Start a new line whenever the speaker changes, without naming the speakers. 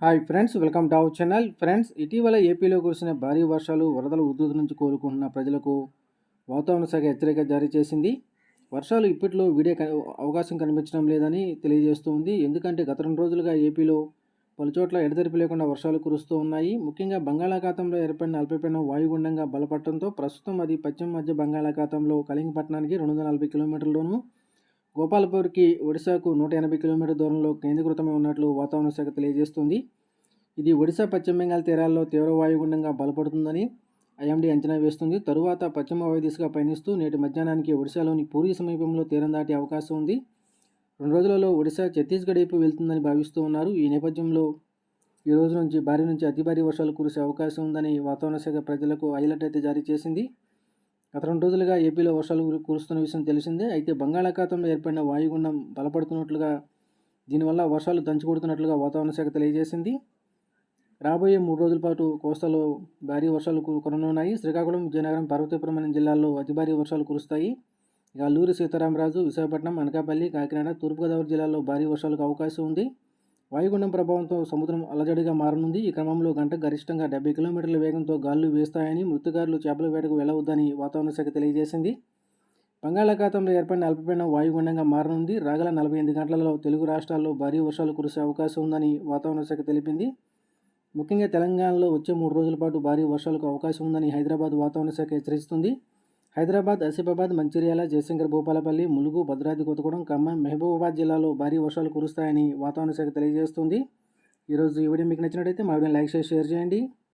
Hi friends welcome to our channel friends ఇటీవల ఏపీలో కురిసిన భారీ వర్షాలు వరదల ఉధృతి నుంచి కోలుకుంటున్న ప్రజలకు వాతావరణ శాఖ హెచ్చరిక జారీ చేసింది. వర్షాలు ఇప్పట్లో వీడే అవకాశం కనిపించడం లేదని తెలియజేస్తుంది ఎందుకంటే గత రెండు రోజులుగా ఏపీలో పలుచోట్ల ఎడతెరిపి లేకుండా వర్షాలు కురుస్తూ ఉన్నాయి. ముఖ్యంగా బంగాళాఖాతంలో ఏర్పడిన అల్పపీడనం వాయుగుండంగా బలపడటంతో ప్రస్తుతం అది పశ్చిమ మధ్య బంగాళాఖాతంలో కళింగపట్నానికి రెండు వందల నలభై కిలోమీటర్లోనూ గోపాలపూర్కి ఒడిశాకు నూట ఎనభై కిలోమీటర్ దూరంలో కేంద్రీకృతమై ఉన్నట్లు వాతావరణ శాఖ తెలియజేస్తుంది. ఇది ఒడిశా పశ్చిమ బెంగాల్ తీరాల్లో తీవ్ర వాయుగుండంగా బలపడుతుందని ఐఎండీ అంచనా వేస్తుంది. తరువాత పశ్చిమ వాయు దిశగా పయనిస్తూ నేటి మధ్యాహ్నానికి ఒడిశాలోని పూర్వీ సమీపంలో తీరం దాటే అవకాశం ఉంది. రెండు రోజులలో ఒడిశా ఛత్తీస్గఢ్ వైపు వెళ్తుందని భావిస్తూ ఉన్నారు. ఈ నేపథ్యంలో ఈ రోజు నుంచి భారీ నుంచి అతి భారీ వర్షాలు కురిసే అవకాశం ఉందని వాతావరణ శాఖ ప్రజలకు హైలైట్ అయితే జారీ చేసింది. గత రెండు రోజులుగా ఏపీలో వర్షాలు కురుస్తున్న విషయం తెలిసిందే. అయితే బంగాళాఖాతంలో ఏర్పడిన వాయుగుండం బలపడుతున్నట్లుగా దీనివల్ల వర్షాలు దంచుకొడుతున్నట్లుగా వాతావరణ శాఖ తెలియజేసింది. రాబోయే మూడు రోజుల పాటు కోస్తాలో భారీ వర్షాలు కురనున్నాయి. శ్రీకాకుళం విజయనగరం పార్వతీపురం జిల్లాల్లో అతి భారీ వర్షాలు కురుస్తాయి. ఇక అల్లూరి సీతారామరాజు విశాఖపట్నం అనకాపల్లి కాకినాడ తూర్పుగోదావరి జిల్లాల్లో భారీ వర్షాలకు అవకాశం ఉంది. వాయుగుండం ప్రభావంతో సముద్రం అలజడిగా మారనుంది. ఈ క్రమంలో గంట గరిష్టంగా డెబ్బై కిలోమీటర్ల వేగంతో గాలులు వేస్తాయని మృతుగారులు చేపల వేటకు వెళ్ళవద్దని వాతావరణ శాఖ తెలియజేసింది. బంగాళాఖాతంలో ఏర్పడిన అల్పపీడనం వాయుగుండంగా మారనుంది. రాగల నలభై ఎనిమిది గంటలలో తెలుగు రాష్ట్రాల్లో భారీ వర్షాలు కురిసే అవకాశం ఉందని వాతావరణ శాఖ తెలిపింది. ముఖ్యంగా తెలంగాణలో వచ్చే మూడు రోజుల పాటు భారీ వర్షాలకు అవకాశం ఉందని హైదరాబాద్ వాతావరణ శాఖ హెచ్చరిస్తుంది. హైదరాబాద్ ఆసిఫాబాద్ మంచిర్యాల జయశంకర్ భూపాలపల్లి ములుగు భద్రాద్రి కొత్తగూడెం ఖమ్మం మహబూబాబాద్ జిల్లాలో భారీ వర్షాలు కురుస్తాయని వాతావరణ శాఖ తెలియజేస్తుంది. ఈరోజు ఈ వీడియో మీకు నచ్చినట్టయితే మా వీడియో లైక్ చేసి షేర్ చేయండి.